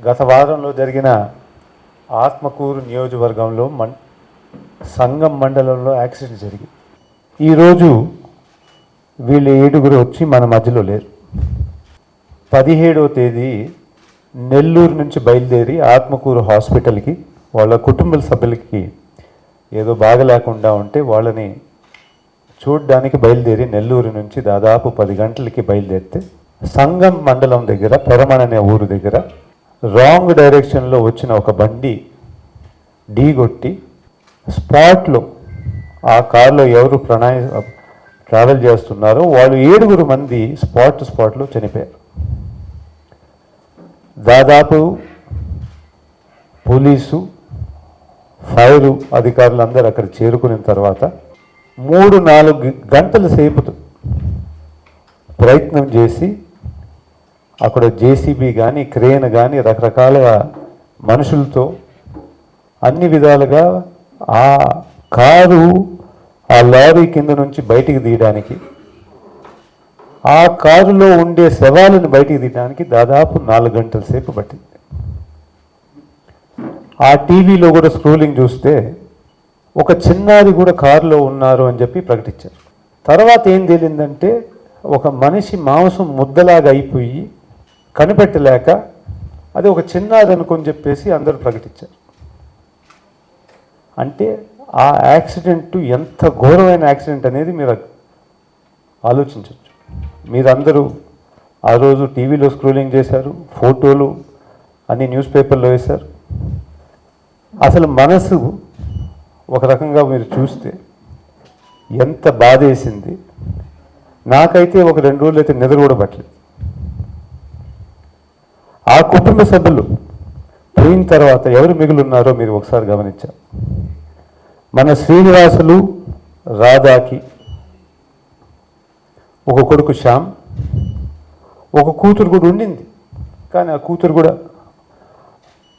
గత వారంలో జరిగిన ఆత్మకూరు నియోజకవర్గంలో మ సంగం మండలంలో యాక్సిడెంట్ జరిగింది. ఈరోజు వీళ్ళు ఏడుగురు వచ్చి మన మధ్యలో లేరు. పదిహేడవ తేదీ నెల్లూరు నుంచి బయలుదేరి ఆత్మకూరు హాస్పిటల్కి వాళ్ళ కుటుంబ సభ్యులకి ఏదో బాగలేకుండా ఉంటే వాళ్ళని చూడ్డానికి బయలుదేరి నెల్లూరు నుంచి దాదాపు పది గంటలకి బయలుదేరితే సంగం మండలం దగ్గర పెరమన్ అనే ఊరు దగ్గర రాంగ్ డైరెక్షన్లో వచ్చిన ఒక బండి ఢీగొట్టి స్పాట్లో ఆ కారులో ఎవరు ప్రణాయ ట్రావెల్ చేస్తున్నారో వాళ్ళు ఏడుగురు మంది స్పాట్ స్పాట్లో చనిపోయారు. దాదాపు పోలీసు ఫైరు అధికారులు అందరూ అక్కడ చేరుకున్న తర్వాత మూడు నాలుగు గంటల సేపు ప్రయత్నం చేసి అక్కడ జేసీబీ కానీ క్రేన్ కానీ రకరకాల మనుషులతో అన్ని విధాలుగా ఆ కారు ఆ లారీ కింద నుంచి బయటికి తీయడానికి ఆ కారులో ఉండే శవాలను బయటికి తీయడానికి దాదాపు నాలుగు గంటల సేపు పట్టింది. ఆ టీవీలో కూడా స్క్రోలింగ్ చూస్తే ఒక చిన్నారి కూడా కారులో ఉన్నారు అని చెప్పి ప్రకటించారు. తర్వాత ఏం తేలిందంటే ఒక మనిషి మాంసం ముద్దలాగా అయిపోయి కనిపెట్టలేక అది ఒక చిన్నది అనుకొని చెప్పేసి అందరూ ప్రకటించారు. అంటే ఆ యాక్సిడెంట్ ఎంత ఘోరమైన యాక్సిడెంట్ అనేది మీరు ఆలోచించవచ్చు మీరందరూ ఆ రోజు టీవీలో స్క్రోలింగ్ చేశారు ఫోటోలు అన్ని న్యూస్ పేపర్లో వేశారు. అసలు మనసు ఒక రకంగా మీరు చూస్తే ఎంత బాధేసింది. నాకైతే ఒక రెండు రోజులు అయితే నిద్ర కూడా పట్టలేదు. ఆ కుటుంబ సభ్యులు పోయిన తర్వాత ఎవరు మిగులున్నారో మీరు ఒకసారి గమనించారు మన శ్రీనివాసులు రాధాకి ఒక కొడుకు శ్యామ్ ఒక కూతురు కూడా ఉండింది. కానీ ఆ కూతురు కూడా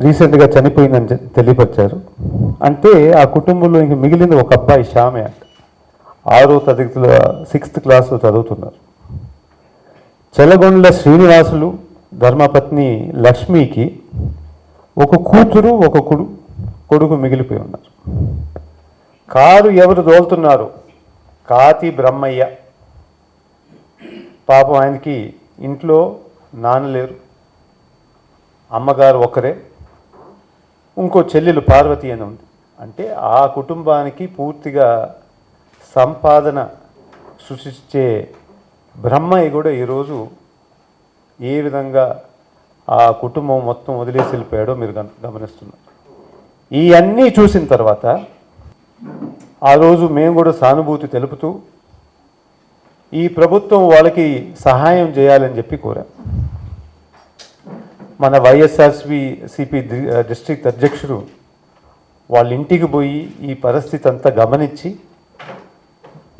రీసెంట్గా చనిపోయిందని తెలియపరిచారు. అంటే ఆ కుటుంబంలో ఇంక మిగిలింది ఒక అబ్బాయి శ్యామే అంట. ఆరో తరగతిలో సిక్స్త్ క్లాస్లో చదువుతున్నారు. చెలగొండ్ల శ్రీనివాసులు ధర్మపత్ని లక్ష్మికి ఒక కూతురు ఒక కొడు కొడుకు మిగిలిపోయి ఉన్నారు. కారు ఎవరు దోలుతున్నారు కాతి బ్రహ్మయ్య. పాపం ఆయనకి ఇంట్లో నాన్న లేరు. అమ్మగారు ఒకరే ఇంకో చెల్లెలు పార్వతి అని ఉంది. అంటే ఆ కుటుంబానికి పూర్తిగా సంపాదన సృష్టించే బ్రహ్మయ్య కూడా ఈరోజు ఏ విధంగా ఆ కుటుంబం మొత్తం వదిలేసి వెళ్ళిపోయాడో మీరు గమనిస్తున్నారు. ఈ అన్నీ చూసిన తర్వాత ఆ రోజు మేము కూడా సానుభూతి తెలుపుతూ ఈ ప్రభుత్వం వాళ్ళకి సహాయం చేయాలని చెప్పి కోరాం. మన వైఎస్ఆర్సిపి సిపి డిస్ట్రిక్ట్ అధ్యక్షుడు వాళ్ళ ఇంటికి పోయి ఈ పరిస్థితి అంతా గమనించి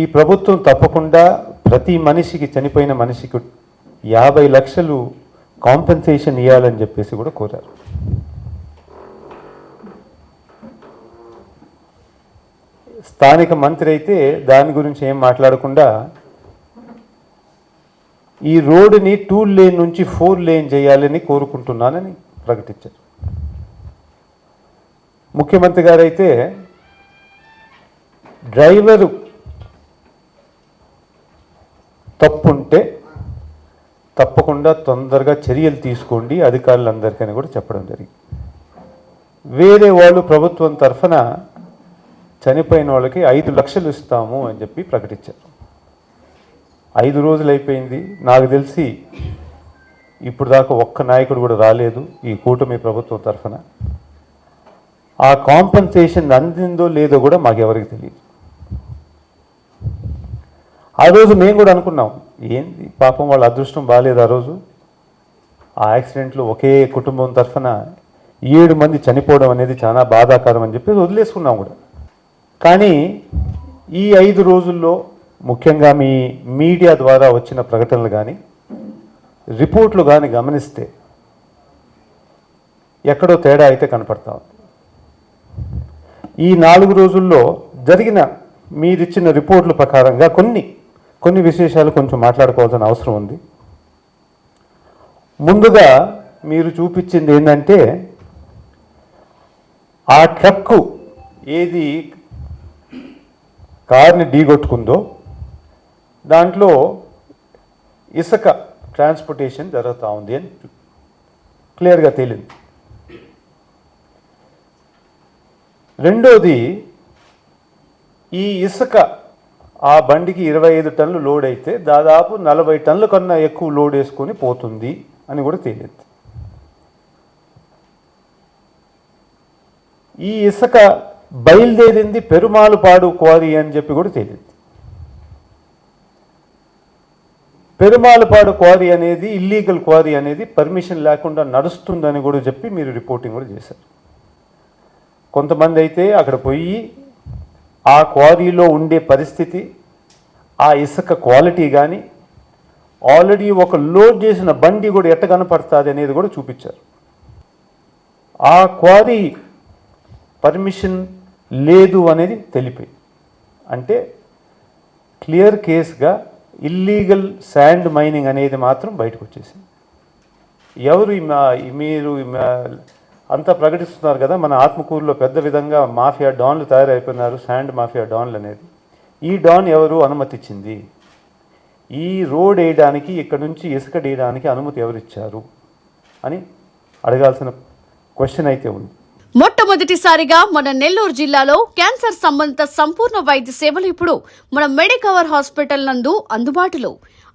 ఈ ప్రభుత్వం తప్పకుండా ప్రతి మనిషికి చనిపోయిన మనిషికి యాభై లక్షలు కాంపెన్సేషన్ ఇవ్వాలని చెప్పేసి కూడా కోరారు. స్థానిక మంత్రి అయితే దాని గురించి ఏం మాట్లాడకుండా ఈ రోడ్డుని టూ లేన్ నుంచి ఫోర్ లేన్ చేయాలని కోరుకుంటున్నానని ప్రకటించారు. ముఖ్యమంత్రి గారైతే డ్రైవరు తప్పుంటే తప్పకుండా తొందరగా చర్యలు తీసుకోండి అధికారులందరికీ కూడా చెప్పడం జరిగింది. వేరే వాళ్ళు ప్రభుత్వం తరఫున చనిపోయిన వాళ్ళకి ఐదు లక్షలు ఇస్తాము అని చెప్పి ప్రకటించారు. ఐదు రోజులు అయిపోయింది. నాకు తెలిసి ఇప్పుడు దాకా ఒక్క నాయకుడు కూడా రాలేదు ఈ కూటమి ప్రభుత్వం తరఫున. ఆ కాంపన్సేషన్ అందిందో లేదో కూడా మాకెవరికి తెలియదు. ఆ రోజు మేము కూడా అనుకున్నాం ఏంది? పాపం వాళ్ళ అదృష్టం బాగాలేదు ఆ రోజు. ఆ యాక్సిడెంట్లో ఒకే కుటుంబం తరఫున ఏడు మంది చనిపోవడం అనేది చాలా బాధాకరం అని చెప్పి వదిలేసుకున్నాం కూడా. కానీ ఈ ఐదు రోజుల్లో ముఖ్యంగా మీ మీడియా ద్వారా వచ్చిన ప్రకటనలు కానీ రిపోర్ట్లు కానీ గమనిస్తే ఎక్కడో తేడా అయితే కనపడతా ఉంది. ఈ నాలుగు రోజుల్లో జరిగిన మీరిచ్చిన రిపోర్ట్ల ప్రకారంగా కొన్ని కొన్ని విశేషాలు కొంచెం మాట్లాడుకోవాల్సిన అవసరం ఉంది. ముందుగా మీరు చూపించింది ఏంటంటే ఆ ట్రక్కు ఏది కార్ని ఢీగొట్టుకుందో దాంట్లో ఇసుక ట్రాన్స్పోర్టేషన్ జరుగుతూ ఉంది అని క్లియర్గా తేలింది. రెండోది ఈ ఇసుక ఆ బండికి ఇరవై ఐదు టన్నులు లోడ్ అయితే దాదాపు నలభై టన్నుల కన్నా ఎక్కువ లోడ్ వేసుకొని పోతుంది అని కూడా తేలింది ఈ ఇసుక బయలుదేరింది పెరుమాలుపాడు క్వారీ అని చెప్పి కూడా తేలింది పెరుమాలపాడు క్వారీ అనేది ఇల్లీగల్ క్వారీ అనేది పర్మిషన్ లేకుండా నడుస్తుందని కూడా చెప్పి మీరు రిపోర్టింగ్ కూడా చేశారు. కొంతమంది అయితే అక్కడ పోయి ఆ క్వారీలో ఉండే పరిస్థితి ఆ ఇసుక క్వాలిటీ కానీ ఆల్రెడీ ఒక లోడ్ చేసిన బండి కూడా ఎట్ట కనపడుతుంది అనేది కూడా చూపించారు. ఆ క్వారీ పర్మిషన్ లేదు అనేది తెలిపి అంటే క్లియర్ కేస్గా ఇల్లీగల్ శాండ్ మైనింగ్ అనేది మాత్రం బయటకు వచ్చేసింది. ఎవరు ఈ మా- మీరు అంతా ప్రకటిస్తున్నారు కదా మన ఆత్మకూరులో పెద్ద విధంగా మాఫియా డాన్లు తయారైపోయినారు శాండ్ మాఫియా డాన్లు అనేది. ఈ డాన్ ఎవరు అనుమతిచ్చింది? ఈ రోడ్ వేయడానికి ఇక్కడ నుంచి ఇసుక వేయడానికి అనుమతి ఎవరు ఇచ్చారు అని అడగాల్సిన క్వశ్చన్ అయితే ఉంది. మొట్టమొదటిసారిగా మన నెల్లూరు జిల్లాలో క్యాన్సర్ సంబంధిత సంపూర్ణ వైద్య సేవలు ఇప్పుడు మన మెడికవర్ హాస్పిటల్ నందు అందుబాటులో.